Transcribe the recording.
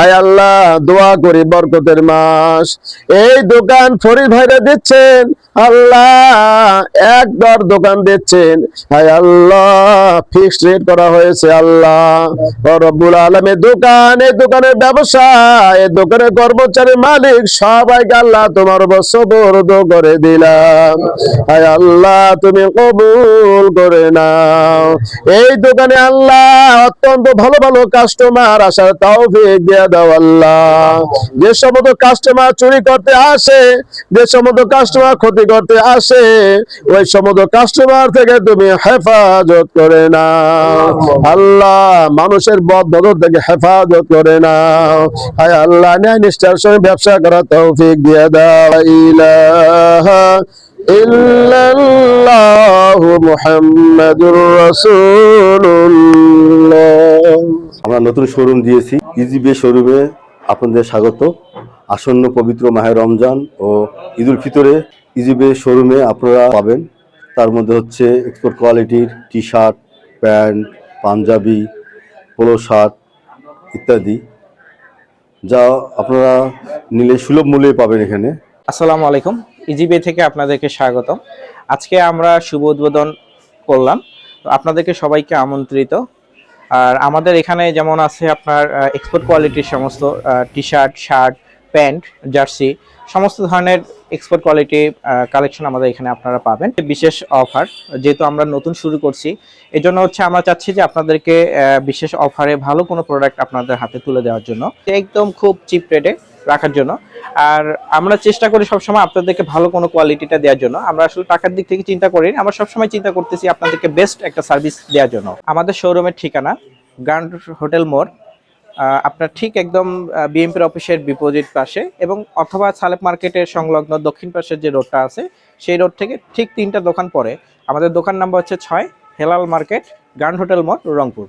আয় আল্লাহ দোয়া করি বরকতের মাস। এই দোকান ফরিদ ভাইরা দিচ্ছেন। আল্লাহ এক দর দোকান দিচ্ছেন। হায় আল্লাহ ফিক্সড রেট করা হয়েছে আল্লাহ। রব্বুল আলমের দোকান এই দোকানের ব্যবসা এই দোকানের কর্মচারী, মালিক, সবাইকে আল্লাহ তোমার বসবর্দ করে দিলাম। হায় আল্লাহ, তুমি কবুল করে নাও। এই দোকানে আল্লাহ অত্যন্ত ভালো ভালো কাস্টমার আসার তৌফিক দিয়ে দাও আল্লাহ। যে সমস্ত কাস্টমার চুরি করতে আসে, যে সমস্ত কাস্টমার ক্ষতি করতে আসে, ওই সমস্ত কাস্টমার থেকে তুমি হেফাজত করে নাও। আল্লাহ মানুষের বদ থেকে হেফাজত করে নাও। হায় আল্লাহ, ন্যায় নিষ্ঠার সঙ্গে ব্যবসা করার তৌফিক দিয়ে দাও। আমরা নতুন শোরুম দিয়েছি ইজিবে শোরুমে আপনাদের স্বাগত। আসন্ন পবিত্র মাহে রমজান ও ঈদুল ফিতরে ইজিবে শোরুমে আপনারা পাবেন। তার মধ্যে হচ্ছে এক্সপোর্ট কোয়ালিটির T shirt pant, panjabi, polo shirt ইত্যাদি, যা আপনারা নিলে সুলভ মূল্যে পাবেন এখানে। আসসালামু আলাইকুম, ইজিবে থেকে আপনাদেরকে স্বাগত আজকে আমরা শুভ উদ্বোধন করলাম। আপনাদেরকে সবাইকে আমন্ত্রিত। আর আমাদের এখানে যেমন আছে আপনার এক্সপোর্ট কোয়ালিটির সমস্ত T shirt shirt pant, jersey, সমস্ত ধরনের এক্সপোর্ট কোয়ালিটি কালেকশন আমাদের এখানে আপনারা পাবেন। বিশেষ অফার যেহেতু আমরা নতুন শুরু করছি এই জন্য হচ্ছে আমরা চাচ্ছি যে আপনাদেরকে বিশেষ অফারে ভালো কোনো প্রোডাক্ট আপনাদের হাতে তুলে দেওয়ার জন্য। একদম খুব চিপ রেটে রাখার জন্য। আর আমরা চেষ্টা করি সবসময় আপনাদেরকে ভালো কোনো কোয়ালিটিটা দেওয়ার জন্য। আমরা আসলে টাকার দিক থেকে চিন্তা করি আমরা সবসময় চিন্তা করতেছি আপনাদেরকে বেস্ট একটা সার্ভিস দেওয়ার জন্য। আমাদের শোরুমের ঠিকানা গ্র্যান্ড হোটেল মোড় আপনার ঠিক একদম বিএমপির অফিসের বিপরীত পাশে এবং অথবা সালেক মার্কেটের সংলগ্ন দক্ষিণ পাশের যে রোডটা আছে, সেই রোড থেকে ঠিক তিনটা দোকান পরে আমাদের দোকান নাম্বার হচ্ছে ছয়, হেলাল মার্কেট, গ্র্যান্ড হোটেল মোড়, রংপুর।